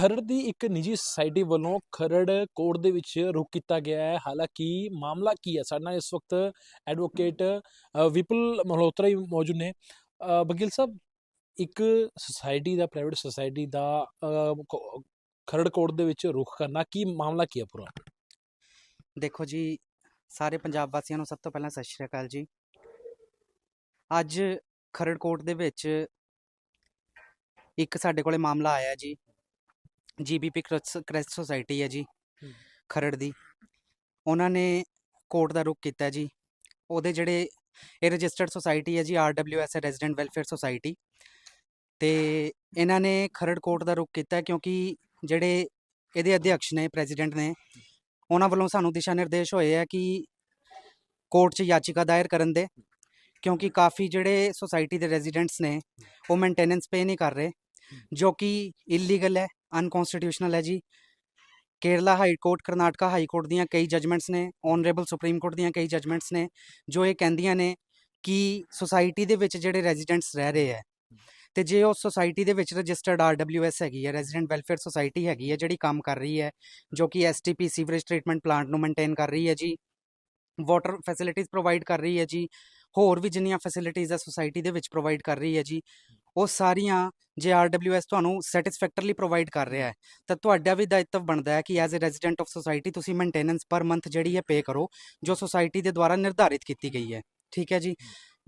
ਖਰੜ ਦੀ ਇੱਕ ਨਿੱਜੀ ਸੁਸਾਇਟੀ ਵੱਲੋਂ ਖਰੜ ਕੋਰਟ ਦੇ ਵਿੱਚ ਰੁਕ ਕੀਤਾ ਗਿਆ ਹੈ। ਹਾਲਾਂਕਿ ਮਾਮਲਾ ਕੀ ਹੈ? ਸਾਡੇ ਨਾਲ ਇਸ ਵਕਤ ਐਡਵੋਕੇਟ ਅ, ਵਿਪੁਲ ਮਲਹੋਤਰਾ ਹੀ ਮੌਜੂਦ ਨੇ। ਵਕੀਲ ਸਾਹਿਬ ਇੱਕ ਸੁਸਾਇਟੀ ਦਾ ਪ੍ਰਾਈਵੇਟ ਸੁਸਾਇਟੀ ਦਾ ਖਰੜ ਕੋਰਟ ਦੇ ਵਿੱਚ ਰੁਕ ਕਰਨਾ ਕੀ ਮਾਮਲਾ ਕੀ ਹੈ ਪੂਰਾ? ਦੇਖੋ ਜੀ ਸਾਰੇ ਪੰਜਾਬ ਵਾਸੀਆਂ ਨੂੰ ਸਭ ਤੋਂ ਪਹਿਲਾਂ ਸਤਿ ਸ਼੍ਰੀ ਅਕਾਲ ਜੀ। ਅੱਜ ਖਰੜ ਕੋਰਟ ਦੇ ਵਿੱਚ ਇੱਕ ਸਾਡੇ ਕੋਲੇ ਮਾਮਲਾ ਆਇਆ ਜੀ। ਜੀਬੀਪੀ ਕ੍ਰੈਸਟ ਸੁਸਾਇਟੀ ਹੈ ਜੀ। ਖਰੜ ਦੀ। ਉਹਨਾਂ ਨੇ ਕੋਰਟ ਦਾ ਰੁਖ ਕੀਤਾ ਜੀ। ਉਹਦੇ ਜਿਹੜੇ ਇਹ ਰਜਿਸਟਰਡ ਸੁਸਾਇਟੀ ਹੈ ਜੀ ਆਰਡਬਲਯੂਐਸ ਰੈਜ਼ੀਡੈਂਟ ਵੈਲਫੇਅਰ ਸੁਸਾਇਟੀ ਤੇ ਇਹਨਾਂ ਨੇ ਖਰੜ ਕੋਰਟ ਦਾ ਰੁਖ ਕੀਤਾ ਕਿਉਂਕਿ ਜਿਹੜੇ ਇਹਦੇ ਅਧਿਕਸ਼ ਨੇ ਪ੍ਰੈਜ਼ੀਡੈਂਟ ਨੇ ਉਹਨਾਂ ਵੱਲੋਂ ਸਾਨੂੰ ਦਿਸ਼ਾ ਨਿਰਦੇਸ਼ ਹੋਏ ਆ ਕਿ ਕੋਰਟ 'ਚ ਯਾਚਿਕਾ ਦਾਇਰ ਕਰਨ ਦੇ। ਕਿਉਂਕਿ ਕਾਫੀ ਜਿਹੜੇ ਸੁਸਾਇਟੀ ਦੇ ਰੈਜ਼ੀਡੈਂਟਸ ਨੇ ਉਹ ਮੇਨਟੇਨੈਂਸ ਪੇ ਨਹੀਂ ਕਰ ਰਹੇ ਜੋ ਕਿ ਇਲੀਗਲ ਹੈ। ਅਨਕਨਸਟੀਟਿਊਸ਼ਨਲ ਹੈ ਜੀ। Kerala high court, Karnataka high court ਦੀਆਂ ਕਈ ਜਜਮੈਂਟਸ ਨੇ ਓਨਰੇਬਲ ਸੁਪਰੀਮ ਕੋਰਟ ਦੀਆਂ ਕਈ ਜਜਮੈਂਟਸ ਨੇ, ਜੋ ਇਹ ਕਹਿੰਦੀਆਂ ਨੇ ਕਿ ਸੁਸਾਇਟੀ ਦੇ ਵਿੱਚ ਜਿਹੜੇ ਰੈਜ਼ੀਡੈਂਟਸ ਰਹਿ ਰਹੇ ਹੈ ਤੇ ਜੇ ਉਹ ਸੁਸਾਇਟੀ ਦੇ ਵਿੱਚ ਰਜਿਸਟਰਡ ਆਰਡਬਲਯੂਐਸ ਹੈਗੀ ਹੈ, ਰੈਜ਼ੀਡੈਂਟ ਵੈਲਫੇਅਰ ਸੁਸਾਇਟੀ ਹੈਗੀ ਹੈ, ਜਿਹੜੀ ਕੰਮ ਕਰ ਰਹੀ ਹੈ, ਜੋ ਕਿ ਐਸਟੀਪੀ ਸੀਵਰੇਜ ਟ੍ਰੀਟਮੈਂਟ ਪਲਾਂਟ ਨੂੰ ਮੇਨਟੇਨ ਕਰ ਰਹੀ ਹੈ ਜੀ, ਵਾਟਰ ਫੈਸਿਲਿਟੀਜ਼ ਪ੍ਰੋਵਾਈਡ ਕਰ ਰਹੀ ਹੈ ਜੀ, ਹੋਰ ਵੀ ਜਿੰਨੀਆਂ ਫੈਸਿਲਿਟੀਜ਼ ਹੈ ਸੋਸਾਇਟੀ ਦੇ ਵਿੱਚ ਪ੍ਰੋਵਾਈਡ ਕਰ ਰਹੀ ਹੈ ਜੀ ਉਹ ਸਾਰੀਆਂ ਜੇ ਆਰਡਬਲਯੂਐਸ ਤੁਹਾਨੂੰ ਸੈਟੀਸਫੈਕਟਰਲੀ ਪ੍ਰੋਵਾਈਡ ਕਰ ਰਿਹਾ ਹੈ ਤਾਂ ਤੁਹਾਡਾ ਵੀ ਦਾਇਤਵ ਬਣਦਾ ਹੈ ਕਿ as a resident of society ਤੁਸੀਂ ਮੇਨਟੇਨੈਂਸ ਪਰ ਮੰਥ ਜਿਹੜੀ ਹੈ ਪੇ ਕਰੋ ਜੋ ਸੁਸਾਇਟੀ ਦੇ ਦੁਆਰਾ ਨਿਰਧਾਰਿਤ ਕੀਤੀ ਗਈ ਹੈ। ਠੀਕ ਹੈ ਜੀ?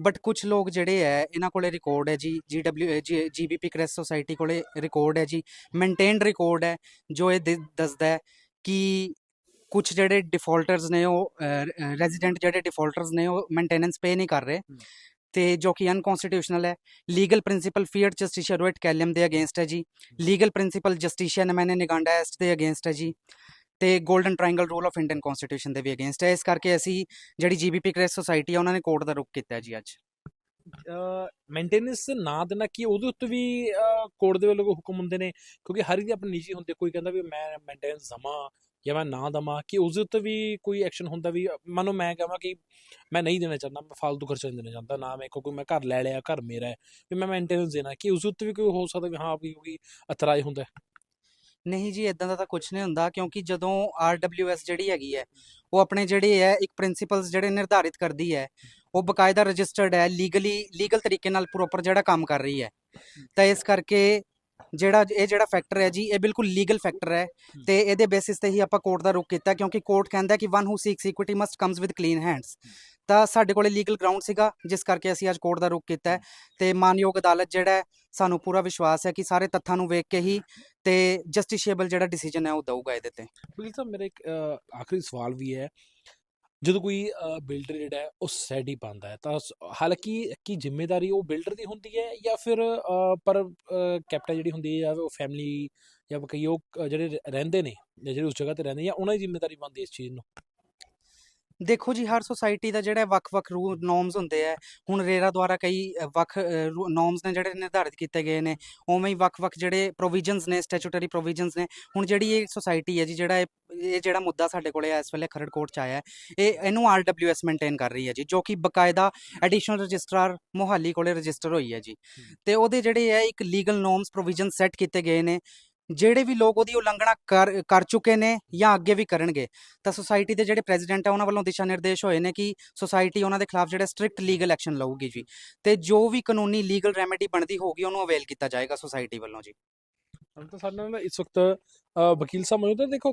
ਬਟ ਕੁਝ ਲੋਕ ਜਿਹੜੇ ਹੈ ਇਹਨਾਂ ਕੋਲੇ ਰਿਕਾਰਡ ਹੈ ਜੀ ਜੀਡਬਲਯੂ ਜੀਬੀਪੀ ਕ੍ਰੈਸ ਸੁਸਾਇਟੀ ਕੋਲੇ ਰਿਕਾਰਡ ਹੈ ਜੀ ਮੇਨਟੇਨਡ ਰਿਕਾਰਡ ਹੈ ਜੋ ਇਹ ਦੱਸਦਾ ਹੈ ਕਿ ਕੁਝ ਜਿਹੜੇ ਡਿਫਾਲਟਰਸ ਨੇ ਉਹ ਰੈਜ਼ੀਡੈਂਟ ਜਿਹੜੇ ਡਿਫਾਲਟਰਸ ਨੇ ਉਹ ਮੇਨਟੇਨੈਂਸ ਪੇ ਨਹੀਂ ਕਰ ਰਹੇ। ਤੇ ਜੋ ਕਿ ਅਨਕਨਸਟੀਟਿਊਸ਼ਨਲ ਹੈ ਲੀਗਲ ਪ੍ਰਿੰਸੀਪਲ ਫੀਅਰ ਜਸਟਿਸ਼ੀਆ ਰੋਇਟ ਕੈਲੀਅਮ ਦੇ ਅਗੇਂਸਟ ਹੈ ਜੀ। ਲੀਗਲ ਪ੍ਰਿੰਸੀਪਲ ਜਸਟਿਸ਼ੀਆ ਨਮੈਨੇ ਨਿਗਾਂਡਾ ਐਸਟ ਦੇ ਅਗੇਂਸਟ ਹੈ ਜੀ। ਤੇ golden triangle rule of Indian constitution ਦੇ ਵੀ ਅਗੇਂਸਟ ਹੈ। ਇਸ ਕਰਕੇ ਅਸੀਂ ਜਿਹੜੀ ਜੀਬੀਪੀ ਕ੍ਰੈਸ ਸੁਸਾਇਟੀ ਹੈ ਉਹਨਾਂ ਨੇ ਕੋਰਟ ਦਾ ਰੁਖ ਕੀਤਾ ਹੈ ਜੀ ਅੱਜ। ਮੇਨਟੇਨੈਂਸ ਨਾ ਦੇਣਾ ਕੀ, ਉਹਦੇ ਉੱਤੇ ਵੀ ਕੋਰਟ ਦੇ ਵੱਲੋਂ ਕੋਈ ਹੁਕਮ ਹੁੰਦੇ ਨੇ? ਕਿਉਂਕਿ ਹਰ ਇੱਕ ਦੇ ਆਪਣੇ ਨਿੱਜੀ ਹੁੰਦੇ, ਕੋਈ ਕਹਿੰਦਾ ਵੀ ਮੈਂ ਮੇਨਟੇਨੈਂਸ ਦਵਾਂ ਜਾਂ ਮੈਂ ਨਾ ਦਵਾਂ ਕਿ ਉਸ ਦੇ ਉੱਤੇ ਵੀ ਕੋਈ ਐਕਸ਼ਨ ਹੁੰਦਾ ਵੀ, ਮੰਨੋ ਮੈਂ ਕਹਾਂ ਕਿ ਮੈਂ ਨਹੀਂ ਦੇਣਾ ਚਾਹੁੰਦਾ, ਮੈਂ ਫालतू ਖਰਚਾ ਨਹੀਂ ਦੇਣਾ ਚਾਹੁੰਦਾ, ਨਾ ਮੈਂ ਕਿਉਂਕਿ ਮੈਂ ਘਰ ਲੈ ਲਿਆ, ਘਰ ਮੇਰਾ ਹੈ, ਵੀ ਮੈਂ ਮੇਨਟੇਨੈਂਸ ਦੇਣਾ, ਕਿ ਉਸ ਉੱਤੇ ਵੀ ਕੋਈ ਹੋ ਸਕਦਾ ਵੀ ਹਾਂ ਵੀ ਕੋਈ ਇਤਰਾਜ਼ ਹੁੰਦਾ ਨਹੀਂ ਜੀ ਇਦਾਂ ਦਾ ਤਾਂ ਕੁਝ ਨਹੀਂ ਹੁੰਦਾ, ਕਿਉਂਕਿ ਜਦੋਂ ਆਰਡਬਲਯੂਐਸ ਜਿਹੜੀ ਹੈਗੀ ਹੈ, ਉਹ ਆਪਣੇ ਜਿਹੜੇ ਹੈ, ਇੱਕ ਪ੍ਰਿੰਸੀਪਲਸ ਜਿਹੜੇ ਨਿਰਧਾਰਿਤ ਕਰਦੀ ਹੈ, ਉਹ ਬਕਾਇਦਾ ਰਜਿਸਟਰਡ ਹੈ ਲੀਗਲੀ ਲੀਗਲ ਤਰੀਕੇ ਨਾਲ ਪ੍ਰੋਪਰ ਜਿਹੜਾ ਕੰਮ ਕਰ ਰਹੀ ਹੈ। ਤਾਂ ਇਸ ਕਰਕੇ ਜਿਹੜਾ ਇਹ ਜਿਹੜਾ ਫੈਕਟਰ ਹੈ ਜੀ ਇਹ ਬਿਲਕੁਲ ਲੀਗਲ ਫੈਕਟਰ ਹੈ ਤੇ ਇਹਦੇ ਬੇਸਿਸ ਤੇ ਹੀ ਆਪਾਂ ਕੋਰਟ ਦਾ ਰੁਕ ਕੀਤਾ ਕਿਉਂਕਿ ਕੋਰਟ ਕਹਿੰਦਾ ਕਿ one who seeks equity must comes with clean hands ਤਾਂ ਸਾਡੇ ਕੋਲੇ ਲੀਗਲ ਗਰਾਊਂਡ ਸੀਗਾ ਜਿਸ ਕਰਕੇ ਅਸੀਂ ਅੱਜ ਕੋਰਟ ਦਾ ਰੁਕ ਕੀਤਾ। ਤੇ ਮਾਨਯੋਗ ਅਦਾਲਤ ਜਿਹੜਾ ਸਾਨੂੰ ਪੂਰਾ ਵਿਸ਼ਵਾਸ ਹੈ ਕਿ ਸਾਰੇ ਤੱਥਾਂ ਨੂੰ ਵੇਖ ਕੇ ਹੀ ਤੇ ਜਸਟਿਸ਼ੀਏਬਲ ਜਿਹੜਾ ਡਿਸੀਜਨ ਹੈ ਉਹ ਦਊਗਾ ਇਹਦੇ ਤੇ। ਸਾਹਿਬ ਮੇਰਾ ਇੱਕ ਆਖਰੀ ਸਵਾਲ ਵੀ ਹੈ। ਜਦੋਂ ਕੋਈ ਬਿਲਡਰ ਜਿਹੜਾ ਹੈ, ਉਹ ਹੀ ਪਾਉਂਦਾ ਹੈ, ਤਾਂ ਹਾਲਾਂਕਿ ਕੀ ਜ਼ਿੰਮੇਵਾਰੀ ਉਹ ਬਿਲਡਰ ਦੀ ਹੁੰਦੀ ਹੈ ਜਾਂ ਫਿਰ ਪਰ ਕੈਪਟਨ ਜਿਹੜੀ ਹੁੰਦੀ ਹੈ ਜਾਂ ਉਹ ਫੈਮਿਲੀ ਜਾਂ ਕਈ ਉਹ ਜਿਹੜੇ ਰਹਿੰਦੇ ਨੇ ਜਾਂ ਜਿਹੜੇ ਉਸ ਜਗ੍ਹਾ ਤੇ ਰਹਿੰਦੇ ਜਾਂ ਉਹਨਾਂ ਦੀ ਜ਼ਿੰਮੇਵਾਰੀ ਬਣਦੀ ਹੈ ਇਸ ਚੀਜ਼ ਨੂੰ? ਦੇਖੋ ਜੀ ਹਰ ਸੁਸਾਇਟੀ ਦਾ ਜਿਹੜਾ ਵੱਖ-ਵੱਖ ਰੂ ਨੋਰਮਸ ਹੁੰਦੇ ਆ। ਹੁਣ ਰੇਰਾ ਦੁਆਰਾ ਕਈ ਵੱਖ ਨੋਰਮਸ ਨੇ ਜਿਹੜੇ ਨਿਰਧਾਰਿਤ ਕੀਤੇ ਗਏ ਨੇ। ਉਵੇਂ ਹੀ ਵੱਖ-ਵੱਖ ਜਿਹੜੇ ਪ੍ਰੋਵੀਜ਼ਨਸ ਨੇ ਸਟੈਚੂਟਰੀ ਪ੍ਰੋਵੀਜ਼ਨਸ ਨੇ। ਹੁਣ ਜਿਹੜੀ ਇਹ ਸੁਸਾਇਟੀ ਹੈ ਜੀ ਜਿਹੜਾ ਇਹ ਇਹ ਜਿਹੜਾ ਮੁੱਦਾ ਸਾਡੇ ਕੋਲੇ ਇਸ ਵੇਲੇ ਖਰੜ ਕੋਰਟ ਚ ਆਇਆ ਹੈ ਇਹ ਇਹਨੂੰ ਆਰਡਬਲਯੂਐਸ ਮੇਨਟੇਨ ਕਰ ਰਹੀ ਹੈ ਜੀ ਜੋ ਕਿ ਬਕਾਇਦਾ ਐਡੀਸ਼ਨਲ ਰਜਿਸਟਰਾਰ ਮੋਹਾਲੀ ਕੋਲੇ ਰਜਿਸਟਰ ਹੋਈ ਹੈ ਜੀ। ਤੇ ਉਹਦੇ ਜਿਹੜੇ ਹੈ ਇੱਕ ਲੀਗਲ ਨੋਰਮਸ ਪ੍ਰੋਵੀਜ਼ਨ ਸੈੱਟ ਕੀਤੇ ਗਏ ਨੇ। ਜਿਹੜੇ ਵੀ ਲੋਕ ਉਹਦੀ ਉਲੰਘਣਾ ਕਰ ਕਰ ਚੁੱਕੇ ਨੇ ਜਾਂ ਅੱਗੇ ਵੀ ਕਰਨਗੇ, ਤਾਂ ਸੁਸਾਇਟੀ ਦੇ ਜਿਹੜੇ ਪ੍ਰੈਜ਼ੀਡੈਂਟ ਆ, ਉਹਨਾਂ ਵੱਲੋਂ ਦਿਸ਼ਾ ਨਿਰਦੇਸ਼ ਹੋਏ ਨੇ ਕਿ ਸੁਸਾਇਟੀ ਉਹਨਾਂ ਦੇ ਖਿਲਾਫ ਜਿਹੜਾ ਸਟ੍ਰਿਕਟ ਲੀਗਲ ਐਕਸ਼ਨ ਲਊਗੀ ਜੀ। ਤੇ ਜੋ ਵੀ ਕਾਨੂੰਨੀ ਲੀਗਲ ਰੈਮੇਡੀ ਬਣਦੀ ਹੋਊਗੀ, ਉਹਨੂੰ ਅਵੇਲ ਕੀਤਾ ਜਾਏਗਾ ਸੁਸਾਇਟੀ ਵੱਲੋਂ ਜੀ। ਹਾਂ ਤਾਂ ਸਾਡੇ ਨਾਲ ਇਸ ਵਕਤ ਵਕੀਲ ਸਾਹਿਬ ਮੌਜੂਦ ਹੈ ਦੇਖੋ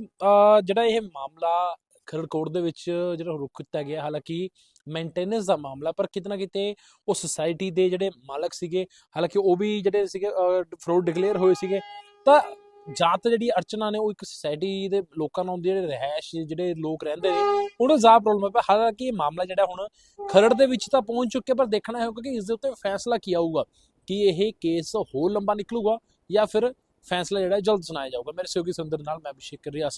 ਜਿਹੜਾ ਇਹ ਮਾਮਲਾ ਖਰੜਕੋਟ ਦੇ ਵਿੱਚ ਜਿਹੜਾ ਰੁਕ ਕੀਤਾ ਗਿਆ, ਹਾਲਾਂਕਿ ਮੇਨਟੇਨੈਂਸ ਦਾ ਮਾਮਲਾ, ਪਰ ਕਿਤਨਾ ਕਿਤੇ ਉਹ ਸੁਸਾਇਟੀ ਦੇ ਜਿਹੜੇ ਮਾਲਕ ਸੀਗੇ, ਹਾਲਾਂਕਿ ਉਹ ਵੀ ਜਿਹੜੇ ਸੀਗੇ ਫਰੋਡ ਡਿਕਲੇਅਰ ਹੋਏ ਸੀਗੇ ਤਾਂ ਜਾਤ ਜਿਹੜੀ ਅਰਚਨਾ ਨੇ ਉਹ ਇੱਕ ਸੋਸਾਇਟੀ ਦੇ ਲੋਕਾਂ ਨਾਲ ਹੁੰਦੀ ਜਿਹੜੇ ਰਹਿائش ਜਿਹੜੇ ਲੋਕ ਰਹਿੰਦੇ ਨੇ, ਉਹਨਾਂ ਦਾ ਪ੍ਰੋਬਲਮ ਹੈ। ਪਰ ਹਾਲਾਂਕਿ ਇਹ ਮਾਮਲਾ ਜਿਹੜਾ ਹੁਣ ਖਰੜ ਦੇ ਵਿੱਚ ਤਾਂ ਪਹੁੰਚ ਚੁੱਕਿਆ, ਪਰ ਦੇਖਣਾ ਹੈ ਕਿ ਇਸ ਦੇ ਉੱਤੇ ਫੈਸਲਾ ਕੀ ਆਊਗਾ? ਕਿ ਇਹ ਕੇਸ ਹੋਰ ਲੰਬਾ ਨਿਕਲੂਗਾ ਜਾਂ ਫਿਰ ਫੈਸਲਾ ਜਿਹੜਾ ਜਲਦ ਸੁਣਾਇਆ ਜਾਊਗਾ? ਮੇਰੇ ਸਹਿਯੋਗੀ ਸੁੰਦਰ ਨਾਲ ਮੈਂ ਅਭਿਸ਼ੇਕ ਰਿਆਸਤ।